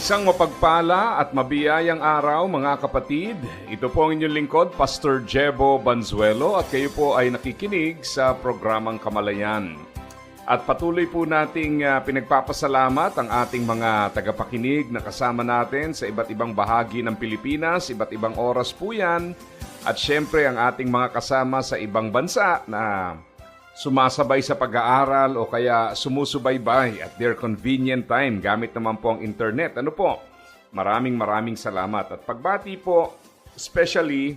Isang mapagpala at mabiyayang araw mga kapatid. Ito po ang inyong lingkod, Pastor Jebo Banzuelo at kayo po ay nakikinig sa programang Kamalayan. At patuloy po nating ah, pinagpapasalamat ang ating mga tagapakinig na kasama natin sa iba't ibang bahagi ng Pilipinas, iba't ibang oras po yan. At syempre ang ating mga kasama sa ibang bansa na sumasabay sa pag-aaral o kaya sumusubaybay at their convenient time gamit naman po ang internet. Ano po? Maraming maraming salamat. At pagbati po, especially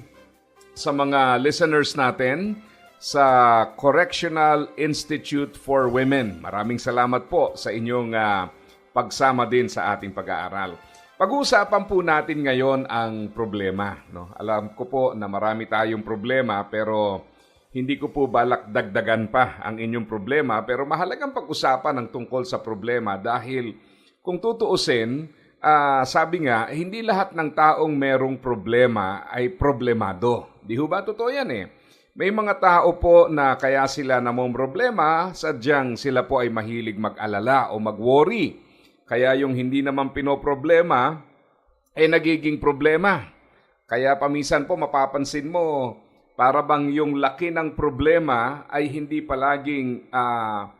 sa mga listeners natin sa Correctional Institute for Women. Maraming salamat po sa inyong ah, pagsama din sa ating pag-aaral. Pag-uusapan po natin ngayon ang problema. No? Alam ko po na marami tayong problema pero hindi ko po balak dagdagan pa ang inyong problema pero mahalagang pag-usapan ang tungkol sa problema dahil kung tutuusin, ah, sabi nga, hindi lahat ng taong merong problema ay problemado. Di ba? Totoo yan eh. May mga tao po na kaya sila namong problema, sadyang sila po ay mahilig mag-alala o mag-worry. Kaya yung hindi naman pinoproblema, ay nagiging problema. Kaya paminsan po mapapansin mo, para bang yung laki ng problema ay hindi palaging ah,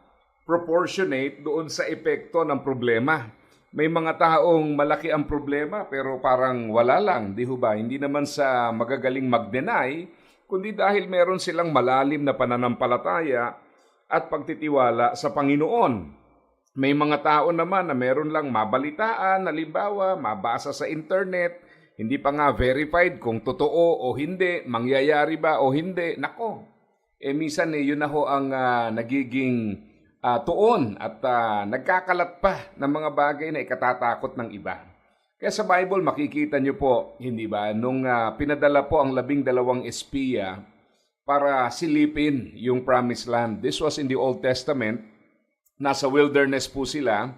proportionate doon sa epekto ng problema. May mga taong malaki ang problema pero parang wala lang, di ba? Hindi naman sa magagaling mag-deny, kundi dahil meron silang malalim na pananampalataya at pagtitiwala sa Panginoon. May mga tao naman na meron lang mabalitaan, halimbawa, mabasa sa internet, hindi pa nga verified kung totoo o hindi, mangyayari ba o hindi. Nako, eh minsan eh, yun na ho ang ah, nagiging ah, tuon at ah, nagkakalat pa ng mga bagay na ikatatakot ng iba. Kaya sa Bible makikita nyo po, hindi ba, nung ah, pinadala po ang labing dalawang espiya para silipin yung promised land. This was in the Old Testament. Nasa wilderness po sila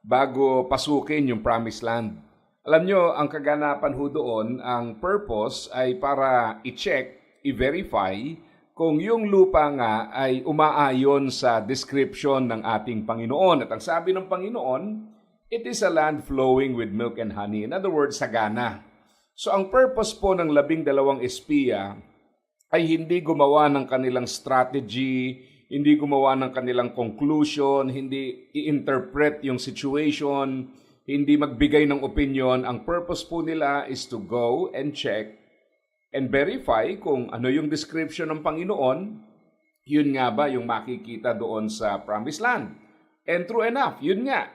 bago pasukin yung promised land. Alam nyo, ang kaganapan ho doon, ang purpose ay para i-check, i-verify kung yung lupa nga ay umaayon sa description ng ating Panginoon. At ang sabi ng Panginoon, it is a land flowing with milk and honey. In other words, sagana. So ang purpose po ng labing dalawang espiya ay hindi gumawa ng kanilang strategy, hindi gumawa ng kanilang conclusion, hindi i-interpret yung situation, hindi magbigay ng opinion. Ang purpose po nila is to go and check and verify kung ano yung description ng Panginoon, yun nga ba yung makikita doon sa Promised Land. And true enough, yun nga.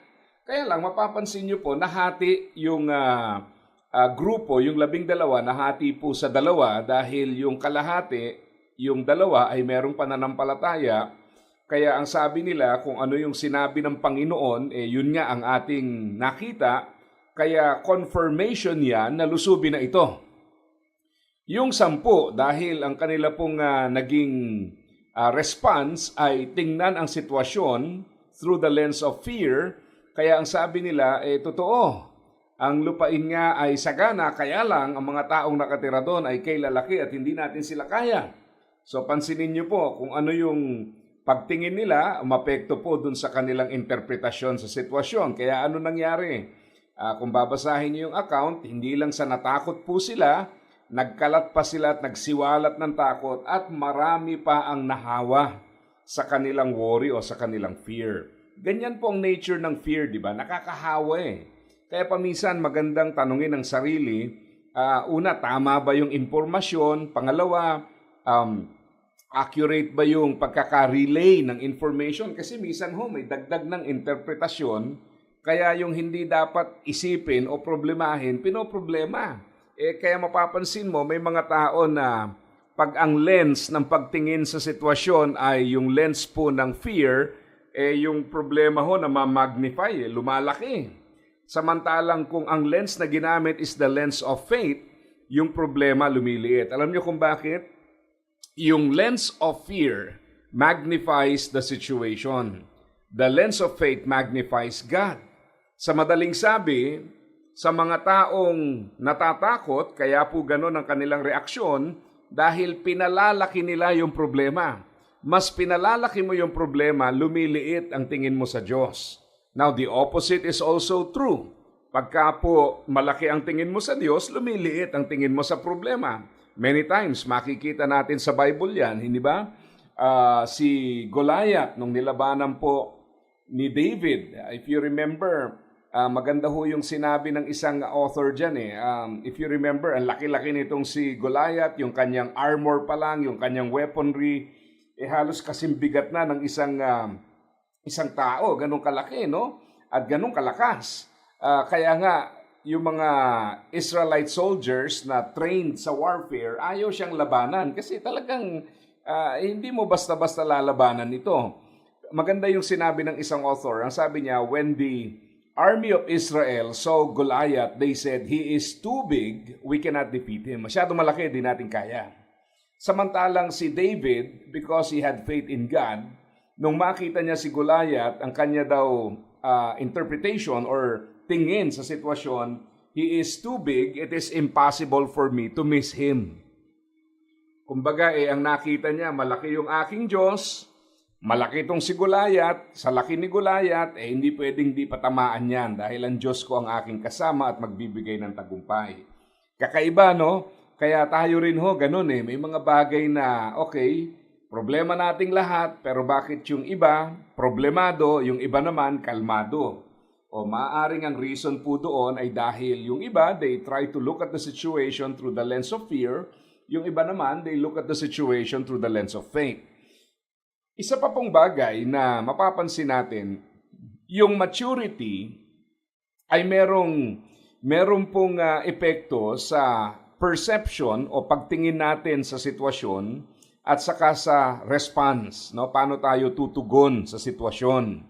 Kaya lang, mapapansin nyo po, nahati yung ah, ah, grupo, yung labing dalawa, nahati po sa dalawa dahil yung kalahati, yung dalawa ay merong pananampalataya. Kaya ang sabi nila, kung ano yung sinabi ng Panginoon, eh, yun nga ang ating nakita. Kaya confirmation yan na lusubin na ito. Yung sampu, dahil ang kanila pong ah, naging ah, response ay tingnan ang sitwasyon through the lens of fear, kaya ang sabi nila, eh totoo, ang lupain nga ay sagana, kaya lang ang mga taong nakatira doon ay kay lalaki at hindi natin sila kaya. So pansinin niyo po kung ano yung pagtingin nila, umapekto po dun sa kanilang interpretasyon sa sitwasyon. Kaya ano nangyari? Ah, kung babasahin niyo yung account, hindi lang sa natakot po sila, nagkalat pa sila at nagsiwalat ng takot at marami pa ang nahawa sa kanilang worry o sa kanilang fear. Ganyan po ang nature ng fear, di ba? Nakakahawa eh. Kaya paminsan magandang tanungin ang sarili, ah, una, tama ba yung impormasyon? Pangalawa, um, accurate ba yung pagkaka-relay ng information? Kasi minsan ho, may dagdag ng interpretasyon, kaya yung hindi dapat isipin o problemahin, pinoproblema. Eh, kaya mapapansin mo, may mga tao na pag ang lens ng pagtingin sa sitwasyon ay yung lens po ng fear, eh yung problema ho na ma-magnify, eh, lumalaki. Samantalang kung ang lens na ginamit is the lens of faith, yung problema lumiliit. Alam niyo kung bakit? Yung lens of fear magnifies the situation. The lens of faith magnifies God. Sa madaling sabi, sa mga taong natatakot, kaya po ganun ang kanilang reaksyon dahil pinalalaki nila yung problema. Mas pinalalaki mo yung problema, lumiliit ang tingin mo sa Diyos. Now, the opposite is also true. Pagka po malaki ang tingin mo sa Diyos, lumiliit ang tingin mo sa problema. Many times, makikita natin sa Bible yan, hindi ba? Ah, si Goliath, nung nilabanan po ni David, if you remember, ah, maganda ho yung sinabi ng isang author dyan eh. Um, if you remember, ang laki-laki nitong si Goliath, yung kanyang armor pa lang, yung kanyang weaponry, eh halos kasing bigat na ng isang um, isang tao, ganun kalaki, no? At ganun kalakas. Ah, kaya nga, yung mga Israelite soldiers na trained sa warfare, ayaw siyang labanan kasi talagang ah, hindi mo basta-basta lalabanan ito. Maganda yung sinabi ng isang author. Ang sabi niya, when the army of Israel saw Goliath, they said, He is too big, we cannot defeat him. Masyado malaki, di natin kaya. Samantalang si David, because he had faith in God, nung makita niya si Goliath, ang kanya daw ah, interpretation or tingin sa sitwasyon, he is too big, it is impossible for me to miss him. Kumbaga eh, ang nakita niya, malaki yung aking Diyos, malaki itong si Goliath, sa laki ni Goliath, eh hindi pwedeng di patamaan yan dahil ang Diyos ko ang aking kasama at magbibigay ng tagumpay. Kakaiba, no? Kaya tayo rin ho, ganun eh. May mga bagay na, okay, problema nating lahat, pero bakit yung iba, problemado, yung iba naman, kalmado. O maaaring ang reason po doon ay dahil yung iba, they try to look at the situation through the lens of fear. Yung iba naman, they look at the situation through the lens of faith. Isa pa pong bagay na mapapansin natin, yung maturity ay merong meron pong ah, epekto sa perception o pagtingin natin sa sitwasyon at saka sa response, no? Paano tayo tutugon sa sitwasyon?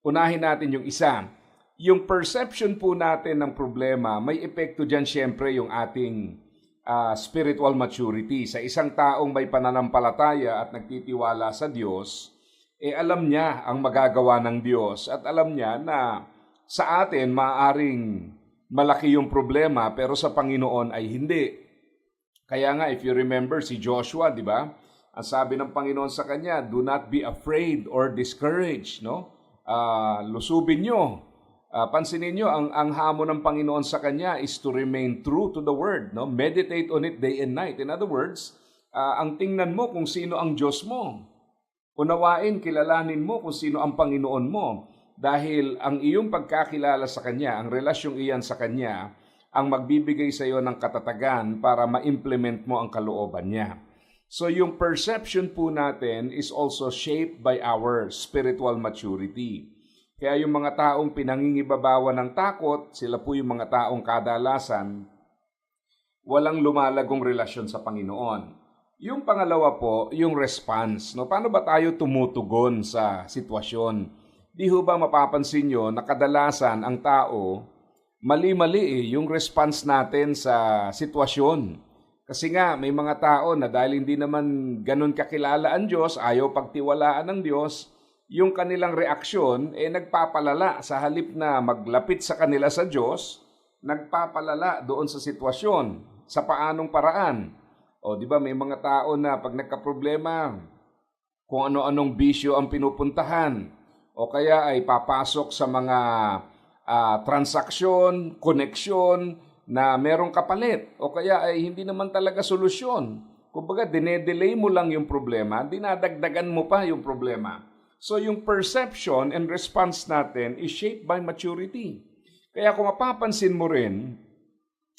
Unahin natin yung isa. Yung perception po natin ng problema, may epekto diyan syempre yung ating ah, spiritual maturity. Sa isang taong may pananampalataya at nagtitiwala sa Diyos, eh alam niya ang magagawa ng Diyos at alam niya na sa atin maaring malaki yung problema pero sa Panginoon ay hindi. Kaya nga if you remember si Joshua, di ba? Ang sabi ng Panginoon sa kanya, do not be afraid or discouraged, no? Ah, lusubin nyo. Ah, pansinin nyo, ang, ang hamon ng Panginoon sa kanya is to remain true to the Word, no? Meditate on it day and night. In other words, ah, ang tingnan mo kung sino ang Diyos mo. Unawain, kilalanin mo kung sino ang Panginoon mo. Dahil ang iyong pagkakilala sa Kanya, ang relasyong iyan sa Kanya, ang magbibigay sa iyo ng katatagan para ma-implement mo ang kalooban niya. So yung perception po natin is also shaped by our spiritual maturity. Kaya yung mga taong pinangingibabawa ng takot, sila po yung mga taong kadalasan walang lumalagong relasyon sa Panginoon. Yung pangalawa po, yung response. No? Paano ba tayo tumutugon sa sitwasyon? Di ho ba mapapansin nyo na kadalasan ang tao, mali-mali eh, yung response natin sa sitwasyon. Kasi nga, may mga tao na dahil hindi naman ganun kakilala ang Diyos, ayaw pagtiwalaan ng Diyos, yung kanilang reaksyon, eh nagpapalala sa halip na maglapit sa kanila sa Diyos, nagpapalala doon sa sitwasyon, sa paanong paraan. O, di ba, may mga tao na pag nagka-problema, kung ano-anong bisyo ang pinupuntahan, o kaya ay papasok sa mga ah, transaksyon, koneksyon na merong kapalit, o kaya ay hindi naman talaga solusyon. Kumbaga, dinedelay mo lang yung problema, dinadagdagan mo pa yung problema. So, yung perception and response natin is shaped by maturity. Kaya kung mapapansin mo rin,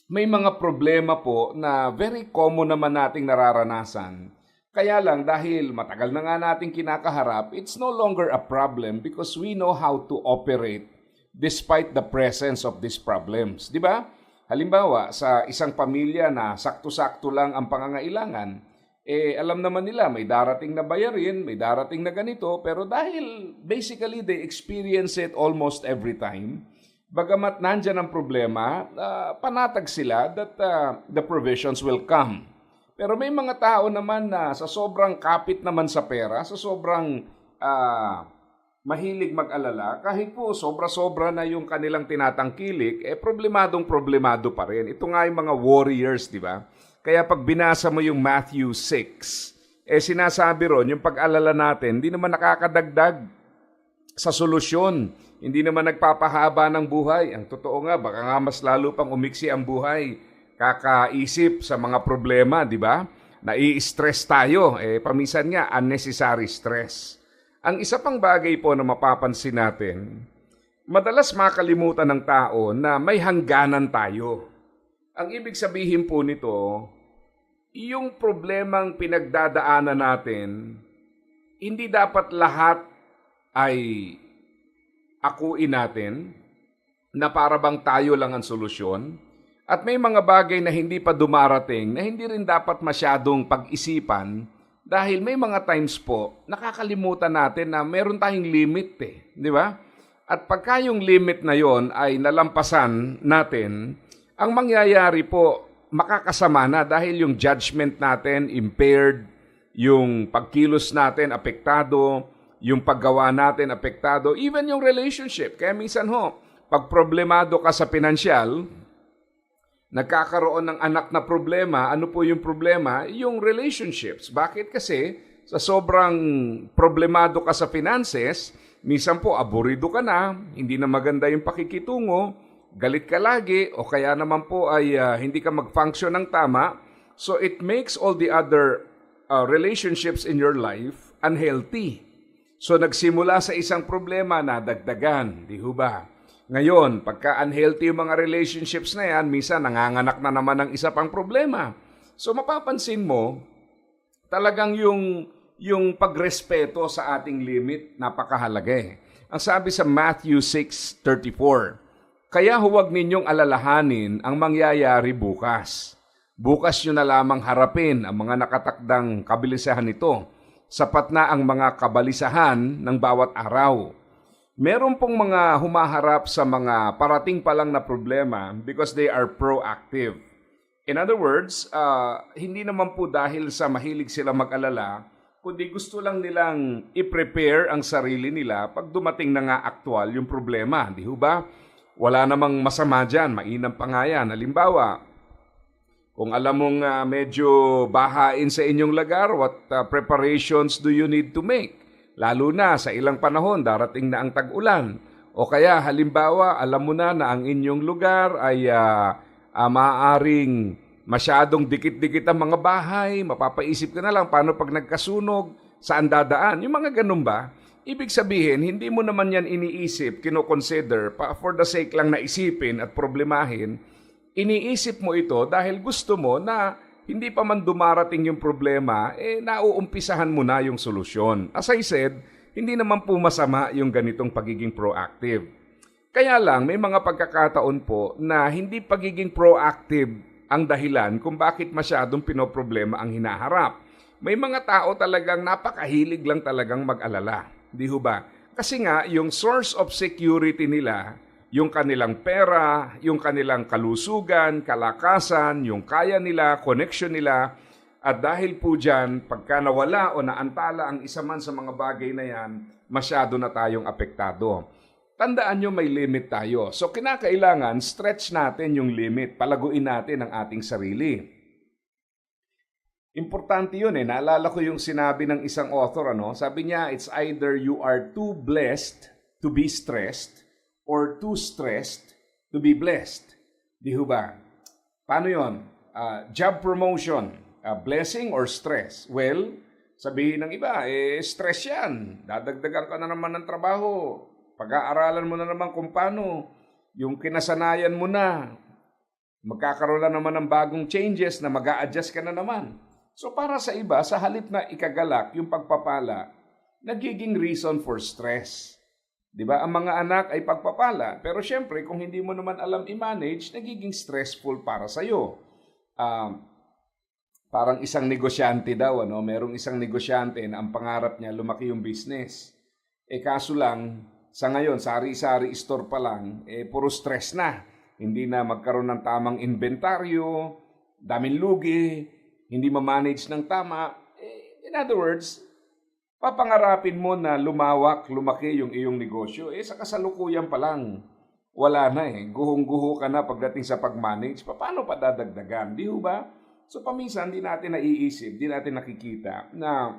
may mga problema po na very common naman nating nararanasan. Kaya lang dahil matagal na nga nating kinakaharap, it's no longer a problem because we know how to operate despite the presence of these problems. Di ba? Halimbawa, sa isang pamilya na sakto-sakto lang ang pangangailangan, eh alam naman nila may darating na bayarin, may darating na ganito, pero dahil basically they experience it almost every time, Bagamat nandyan ang problema, ah, panatag sila that ah, the provisions will come. Pero may mga tao naman na sa sobrang kapit naman sa pera, sa sobrang ah, mahilig mag-alala, kahit po sobra-sobra na yung kanilang tinatangkilik, eh problemadong problemado pa rin. Ito nga yung mga warriors, di ba? Kaya pag binasa mo yung Matthew 6, eh sinasabi ron, yung pag-alala natin, hindi naman nakakadagdag sa solusyon. Hindi naman nagpapahaba ng buhay. Ang totoo nga, baka nga mas lalo pang umiksi ang buhay. Kakaisip sa mga problema, di ba? Nai-stress tayo. Eh, paminsan nga, unnecessary stress. Ang isa pang bagay po na mapapansin natin, madalas makalimutan ng tao na may hangganan tayo. Ang ibig sabihin po nito, yung problemang pinagdadaanan natin, hindi dapat lahat ay akuin natin na para bang tayo lang ang solusyon. At may mga bagay na hindi pa dumarating na hindi rin dapat masyadong pag-isipan dahil may mga times po nakakalimutan natin na meron tayong limit eh, di ba? At pagka yung limit na yon ay nalampasan natin, ang mangyayari po makakasama na dahil yung judgment natin impaired, yung pagkilos natin apektado, yung paggawa natin apektado, even yung relationship. Kaya minsan ho, pag problemado ka sa pinansyal, nagkakaroon ng anak na problema, ano po yung problema? Yung relationships. Bakit? Kasi sa sobrang problemado ka sa finances, minsan po aburido ka na, hindi na maganda yung pakikitungo, galit ka lagi, o kaya naman po ay ah, hindi ka mag-function ng tama. So it makes all the other ah, relationships in your life unhealthy. So nagsimula sa isang problema na dagdagan, di ho ba? Ngayon, pagka unhealthy yung mga relationships na yan, minsan nanganganak na naman ng isa pang problema. So mapapansin mo, talagang yung, yung pagrespeto sa ating limit, napakahalaga eh. Ang sabi sa Matthew 6.34, Kaya huwag ninyong alalahanin ang mangyayari bukas. Bukas nyo na lamang harapin ang mga nakatakdang kabilisahan nito. Sapat na ang mga kabalisahan ng bawat araw. Meron pong mga humaharap sa mga parating pa lang na problema because they are proactive. In other words, ah, hindi naman po dahil sa mahilig sila mag-alala, kundi gusto lang nilang i-prepare ang sarili nila pag dumating na nga aktual yung problema. Di ba? Wala namang masama dyan, mainam pa nga yan. Halimbawa, kung alam mong ah, medyo bahain sa inyong lugar, what ah, preparations do you need to make? Lalo na sa ilang panahon, darating na ang tag-ulan. O kaya halimbawa, alam mo na na ang inyong lugar ay ah, ah, maaaring masyadong dikit-dikit ang mga bahay, mapapaisip ka na lang paano pag nagkasunog, saan dadaan, yung mga ganun ba? Ibig sabihin, hindi mo naman yan iniisip, kinoconsider, pa for the sake lang na isipin at problemahin, iniisip mo ito dahil gusto mo na hindi pa man dumarating yung problema, eh nauumpisahan mo na yung solusyon. As I said, hindi naman po masama yung ganitong pagiging proactive. Kaya lang, may mga pagkakataon po na hindi pagiging proactive ang dahilan kung bakit masyadong pinoproblema ang hinaharap. May mga tao talagang napakahilig lang talagang mag-alala. Di ho ba? Kasi nga, yung source of security nila, yung kanilang pera, yung kanilang kalusugan, kalakasan, yung kaya nila, connection nila, at dahil po dyan, pagka nawala o naantala ang isa man sa mga bagay na yan, masyado na tayong apektado. Tandaan nyo may limit tayo. So kinakailangan stretch natin yung limit, palaguin natin ang ating sarili. Importante yun eh. Naalala ko yung sinabi ng isang author, ano? Sabi niya, it's either you are too blessed to be stressed or too stressed to be blessed. Di ho ba? Paano yon? Ah, job promotion, ah, blessing or stress? Well, sabihin ng iba, eh, stress yan. Dadagdagan ka na naman ng trabaho. Pag-aaralan mo na naman kung paano. Yung kinasanayan mo na. Magkakaroon na naman ng bagong changes na mag adjust ka na naman. So para sa iba, sa halip na ikagalak yung pagpapala, nagiging reason for stress. 'Di ba? Ang mga anak ay pagpapala, pero syempre kung hindi mo naman alam i-manage, nagiging stressful para sa iyo. parang isang negosyante daw, ano, merong isang negosyante na ang pangarap niya lumaki yung business. Eh kaso lang, sa ngayon, sari-sari store pa lang, eh, puro stress na. Hindi na magkaroon ng tamang inventaryo, daming lugi, hindi ma-manage ng tama. Eh, in other words, papangarapin mo na lumawak, lumaki yung iyong negosyo. Eh, sa kasalukuyan pa lang, wala na eh. Guhong-guho ka na pagdating sa pag-manage. Pa- Paano pa dadagdagan? Di ba? So, paminsan, di natin naiisip, di natin nakikita na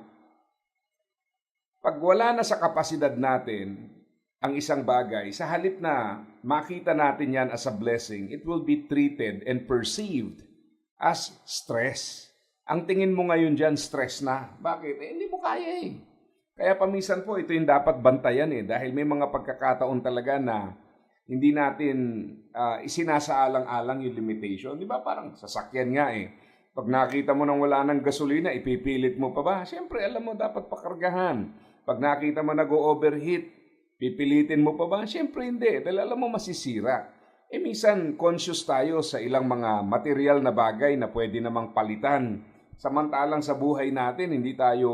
pag wala na sa kapasidad natin ang isang bagay, sa halip na makita natin yan as a blessing, it will be treated and perceived as stress. Ang tingin mo ngayon dyan, stress na. Bakit? Eh, hindi mo kaya eh. Kaya paminsan po, ito yung dapat bantayan eh. Dahil may mga pagkakataon talaga na hindi natin ah, isinasaalang-alang yung limitation. Di ba parang sasakyan nga eh. Pag nakita mo nang wala ng gasolina, ipipilit mo pa ba? Siyempre, alam mo, dapat pakargahan. Pag nakita mo nag-overheat, pipilitin mo pa ba? Siyempre hindi, dahil alam mo masisira. Eh minsan, conscious tayo sa ilang mga material na bagay na pwede namang palitan. Samantalang sa buhay natin, hindi tayo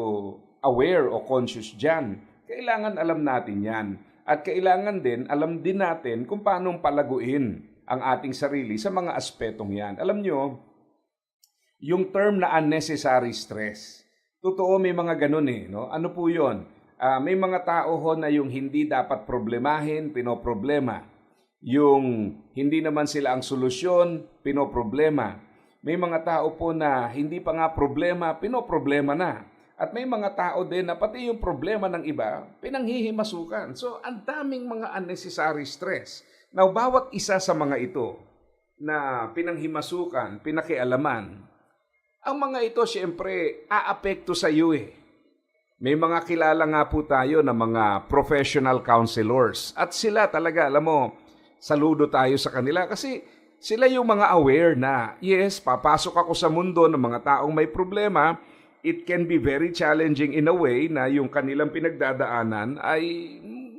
aware o conscious dyan. Kailangan alam natin yan. At kailangan din, alam din natin kung paano palaguin ang ating sarili sa mga aspetong yan. Alam nyo, yung term na unnecessary stress. Totoo may mga ganun eh. No? Ano po yun? Ah, may mga tao ho na yung hindi dapat problemahin, pinoproblema. Yung hindi naman sila ang solusyon, pinoproblema. May mga tao po na hindi pa nga problema, pinoproblema na. At may mga tao din na pati yung problema ng iba, pinanghihimasukan. So, ang daming mga unnecessary stress. Now, bawat isa sa mga ito na pinanghimasukan, pinakialaman, ang mga ito, siyempre, aapekto sa iyo eh. May mga kilala nga po tayo na mga professional counselors. At sila talaga, alam mo, saludo tayo sa kanila kasi sila yung mga aware na, yes, papasok ako sa mundo ng mga taong may problema, it can be very challenging in a way na yung kanilang pinagdadaanan ay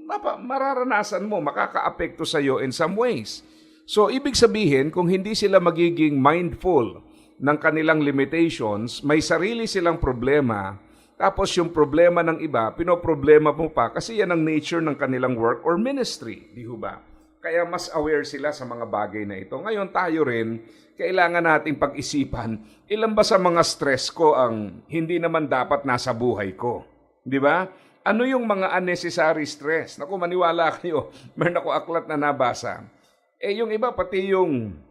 mapa, mararanasan mo, makakaapekto sa iyo in some ways. So, ibig sabihin, kung hindi sila magiging mindful ng kanilang limitations, may sarili silang problema, tapos yung problema ng iba, pinoproblema mo pa kasi yan ang nature ng kanilang work or ministry, di ba? Kaya mas aware sila sa mga bagay na ito. Ngayon tayo rin, kailangan nating pag-isipan, ilan ba sa mga stress ko ang hindi naman dapat nasa buhay ko? Di ba? Ano yung mga unnecessary stress? Naku, maniwala kayo, meron ako aklat na nabasa. Eh, yung iba, pati yung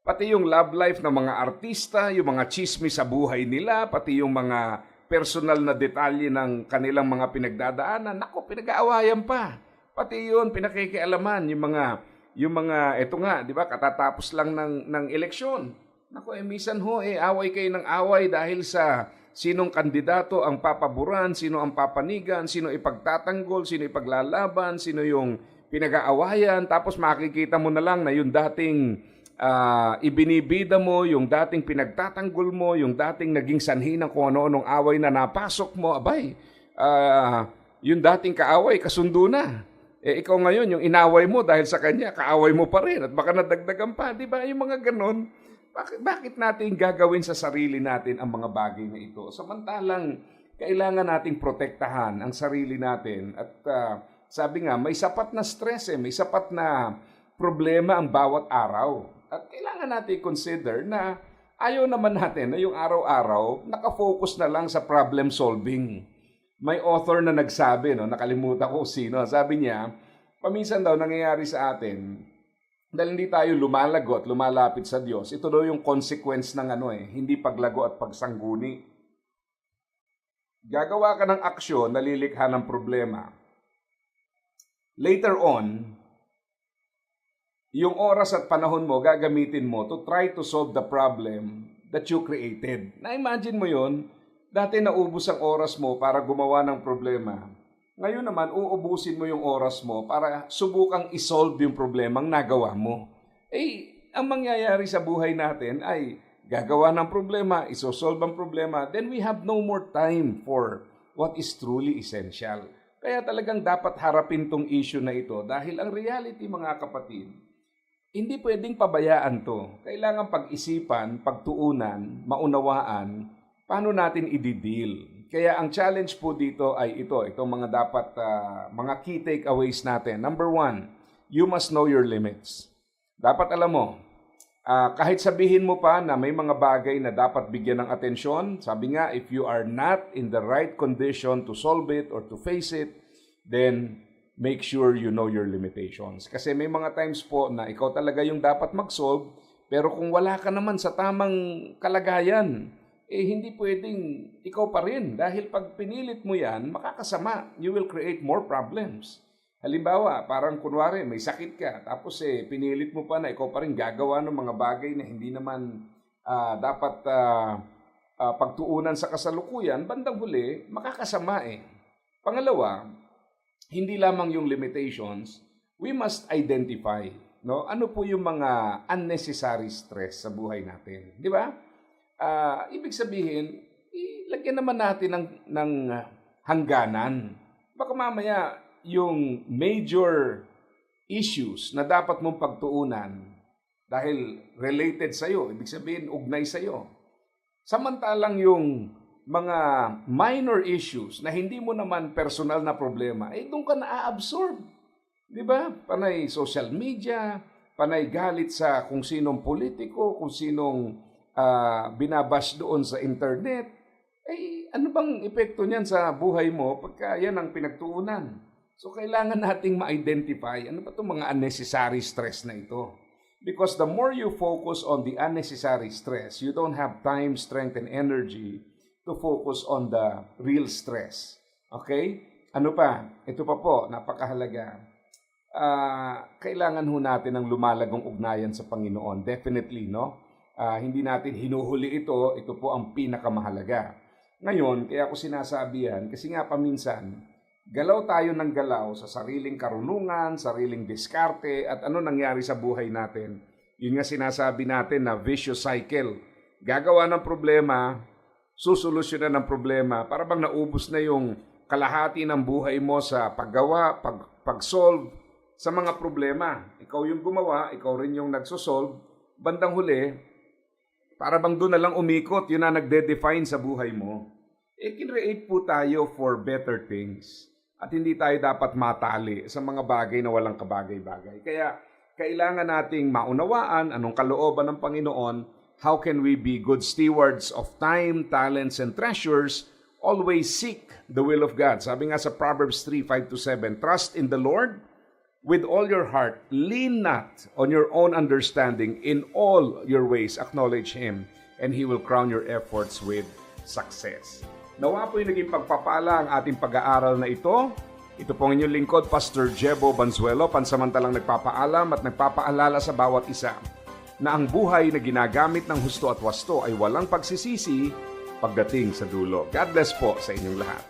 Pati yung love life ng mga artista, yung mga chismis sa buhay nila, pati yung mga personal na detalye ng kanilang mga pinagdadaanan, nako, pinag-aawayan pa. Pati yun, pinakikialaman, yung mga, yung mga, eto nga, di ba, katatapos lang ng, ng eleksyon. Nako, eh, misan ho, eh, away kayo ng away dahil sa sinong kandidato ang papaboran, sino ang papanigan, sino ipagtatanggol, sino ipaglalaban, sino yung pinag-aawayan, tapos makikita mo na lang na yung dating ah, ibinibida mo, yung dating pinagtatanggol mo, yung dating naging sanhi ng kung ano-anong away na napasok mo, abay, ah, yung dating kaaway, kasundo na. Eh, ikaw ngayon, yung inaway mo dahil sa kanya, kaaway mo pa rin at baka nadagdagan pa, di ba? Yung mga ganon, bakit, bakit natin gagawin sa sarili natin ang mga bagay na ito? Samantalang, kailangan nating protektahan ang sarili natin at ah, sabi nga, may sapat na stress eh, may sapat na problema ang bawat araw. At kailangan natin consider na ayaw naman natin na yung araw-araw nakafocus na lang sa problem solving. May author na nagsabi, no, nakalimutan ko sino, sabi niya, paminsan daw nangyayari sa atin, dahil hindi tayo lumalago at lumalapit sa Diyos, ito daw yung consequence ng ano eh, hindi paglago at pagsangguni. Gagawa ka ng aksyon, nalilikha ng problema. Later on, yung oras at panahon mo, gagamitin mo to try to solve the problem that you created. Na-imagine mo yon Dati naubos ang oras mo para gumawa ng problema. Ngayon naman, uubusin mo yung oras mo para subukang isolve yung problemang nagawa mo. Eh, ang mangyayari sa buhay natin ay gagawa ng problema, isosolve ang problema, then we have no more time for what is truly essential. Kaya talagang dapat harapin tong issue na ito dahil ang reality mga kapatid, hindi pwedeng pabayaan to. Kailangan pag-isipan, pagtuunan, maunawaan, paano natin i-deal. Kaya ang challenge po dito ay ito, itong mga dapat, ah, mga key takeaways natin. Number one, you must know your limits. Dapat alam mo, ah, kahit sabihin mo pa na may mga bagay na dapat bigyan ng atensyon, sabi nga, if you are not in the right condition to solve it or to face it, then make sure you know your limitations. Kasi may mga times po na ikaw talaga yung dapat mag-solve, pero kung wala ka naman sa tamang kalagayan, eh hindi pwedeng ikaw pa rin. Dahil pag pinilit mo yan, makakasama. You will create more problems. Halimbawa, parang kunwari, may sakit ka, tapos eh, pinilit mo pa na ikaw pa rin gagawa ng mga bagay na hindi naman ah, dapat ah, ah, pagtuunan sa kasalukuyan, bandang huli, makakasama eh. Pangalawa, hindi lamang yung limitations, we must identify no ano po yung mga unnecessary stress sa buhay natin di ba Ah, ibig sabihin ilagyan naman natin ng ng ah, hangganan baka mamaya yung major issues na dapat mong pagtuunan dahil related sa iyo ibig sabihin ugnay sa iyo samantalang yung mga minor issues na hindi mo naman personal na problema, eh doon ka na-absorb. Di ba? Panay social media, panay galit sa kung sinong politiko, kung sinong ah, binabash doon sa internet. Eh, ano bang epekto niyan sa buhay mo pagka yan ang pinagtuunan? So, kailangan nating ma-identify ano ba itong mga unnecessary stress na ito. Because the more you focus on the unnecessary stress, you don't have time, strength, and energy to focus on the real stress. Okay? Ano pa? Ito pa po, napakahalaga. Ah, kailangan ho natin ng lumalagong ugnayan sa Panginoon. Definitely, no? Ah, hindi natin hinuhuli ito. Ito po ang pinakamahalaga. Ngayon, kaya ako sinasabi yan, kasi nga paminsan, galaw tayo ng galaw sa sariling karunungan, sariling diskarte, at ano nangyari sa buhay natin. Yun nga sinasabi natin na vicious cycle. Gagawa ng problema, susolusyonan ng problema, para bang naubos na yung kalahati ng buhay mo sa paggawa, pag, pag-solve sa mga problema. Ikaw yung gumawa, ikaw rin yung nagsosolve. Bandang huli, para bang doon na lang umikot, yun na nagde-define sa buhay mo. Eh, kinreate po tayo for better things. At hindi tayo dapat matali sa mga bagay na walang kabagay-bagay. Kaya, kailangan nating maunawaan anong kalooban ng Panginoon how can we be good stewards of time, talents, and treasures, always seek the will of God. Sabi nga sa Proverbs 3, 5 to 7, Trust in the Lord with all your heart. Lean not on your own understanding. In all your ways, acknowledge Him, and He will crown your efforts with success. Nawa po yung naging pagpapala ang ating pag-aaral na ito. Ito po ang inyong lingkod, Pastor Jebo Banzuelo, pansamantalang nagpapaalam at nagpapaalala sa bawat isa na ang buhay na ginagamit ng husto at wasto ay walang pagsisisi pagdating sa dulo. God bless po sa inyong lahat.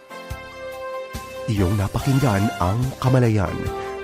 Iyong napakinggan ang Kamalayan.